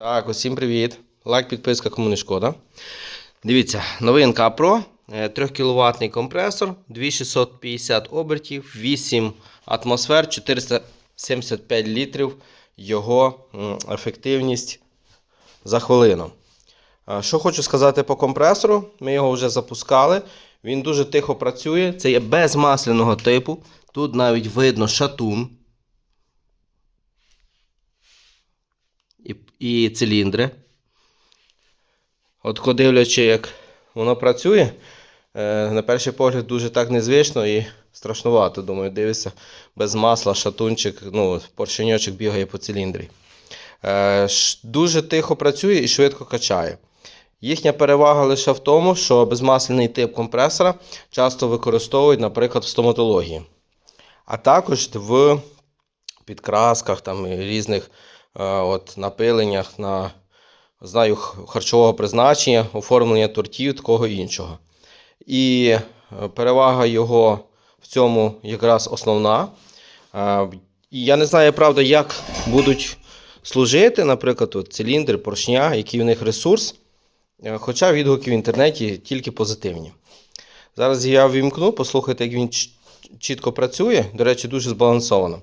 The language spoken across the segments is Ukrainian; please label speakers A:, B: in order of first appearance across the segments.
A: Так, усім привіт. Лайк, підписка, кому не шкода. Дивіться, новинка Pro, 3 кВт компресор, 2650 обертів, 8 атмосфер, 475 літрів його ефективність за хвилину. Що хочу сказати по компресору, ми його вже запускали. Він дуже тихо працює. Це є без масляного типу. Тут навіть видно шатун. І, циліндри. От дивлячи, як воно працює, е, на перший погляд дуже так незвично і страшнувато. Думаю, дивишся, без масла, шатунчик, ну, поршеньочок бігає по циліндрі. Е, дуже тихо працює і швидко качає. Їхня перевага лише в тому, що безмасляний тип компресора часто використовують, наприклад, в стоматології. А також в підкрасках там, і різних е, от, напиленнях на знаю, харчового призначення, оформлення тортів, такого іншого. І е, перевага його в цьому якраз основна. Е, І я не знаю, правда, як будуть служити, наприклад, от, циліндри, поршня, який у них ресурс. Хоча відгуки в інтернеті тільки позитивні. Зараз я ввімкну, послухайте, як він чітко працює. До речі, дуже збалансовано.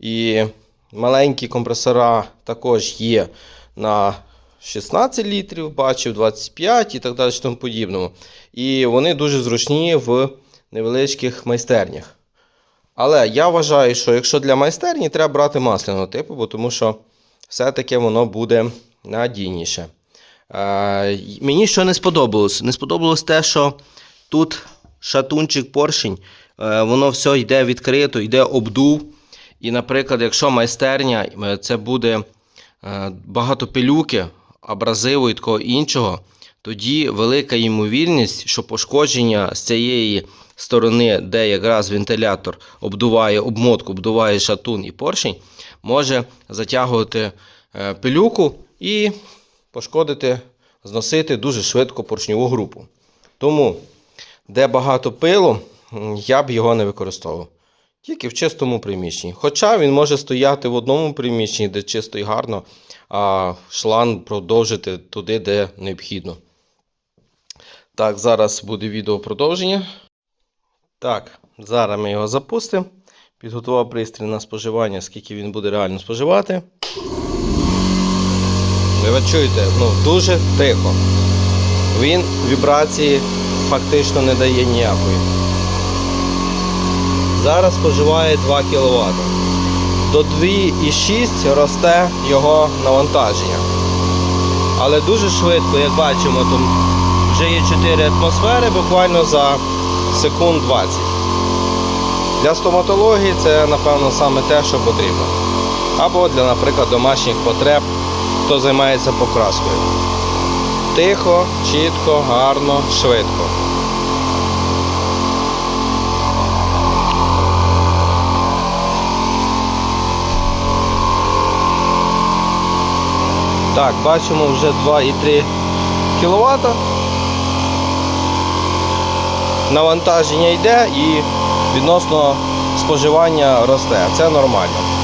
A: І маленькі компресора також є на 16 літрів, бачив 25 і так далі, тому подібному. І вони дуже зручні в невеличких майстернях. Але я вважаю, що якщо для майстерні, треба брати масляного типу, бо тому що все-таки воно буде надійніше. Е, мені що не сподобалось? Не сподобалось те, що тут шатунчик поршень, е, воно все йде відкрито, йде обдув. І, наприклад, якщо майстерня, е, це буде е, багато пилюки, абразиву і такого іншого, тоді велика ймовірність, що пошкодження з цієї сторони, де якраз вентилятор обдуває обмотку, обдуває шатун і поршень, може затягувати е, пилюку і пошкодити, зносити дуже швидко поршньову групу. Тому, де багато пилу, я б його не використовував. Тільки в чистому приміщенні. Хоча він може стояти в одному приміщенні, де чисто і гарно, а шланг продовжити туди, де необхідно. Так, зараз буде відео продовження. Так, зараз ми його запустимо. Підготував пристрій на споживання, скільки він буде реально споживати. Ви чуєте, ну, дуже тихо. Він вібрації фактично не дає ніякої. Зараз споживає 2 кВт. До 2,6 росте його навантаження. Але дуже швидко, як бачимо, тут вже є 4 атмосфери буквально за секунд 20. Для стоматології це, напевно, саме те, що потрібно. Або для, наприклад, домашніх потреб, хто займається покраскою. Тихо, чітко, гарно, швидко. Так, бачимо вже 2,3 кВт. Навантаження йде і відносно споживання росте. Це нормально.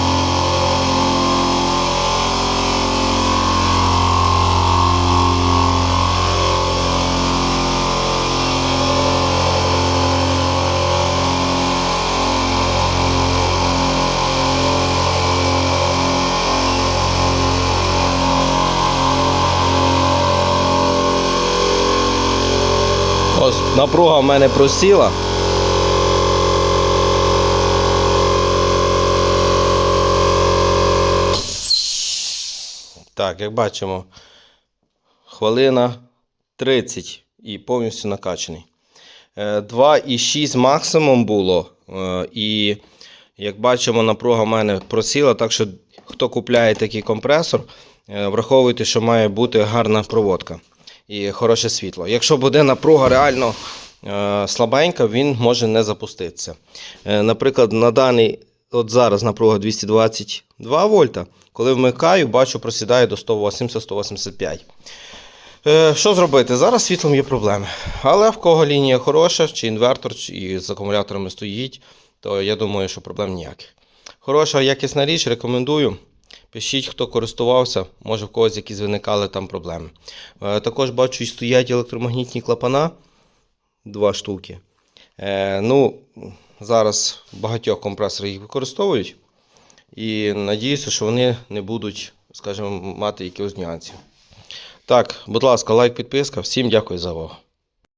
A: Ось напруга в мене просіла. Так, як бачимо, хвилина 30 і повністю накачаний. Е, 2,6 максимум було. е, І як бачимо, напруга в мене просіла, так що хто купляє такий компресор, е, враховуйте, що має бути гарна проводка і хороше світло. Якщо буде напруга реально е, слабенька, він може не запуститися. Е, Наприклад, на даний, от зараз напруга 222 вольта. Коли вмикаю, бачу, просідає до 180-185. Е, Що зробити? Зараз світлом є проблеми. Але в кого лінія хороша, чи інвертор, чи з акумуляторами стоїть, то я думаю, що проблем ніяких. Хороша якісна річ, рекомендую. Пишіть, хто користувався, може в когось якісь виникали там проблеми. Е, Також бачу, стоять електромагнітні клапана, два штуки. Е, ну, зараз в багатьох компресорах їх використовують. І надіюся, що вони не будуть, скажімо, мати якихось нюансів. Так, будь ласка, лайк, підписка. Всім дякую за увагу.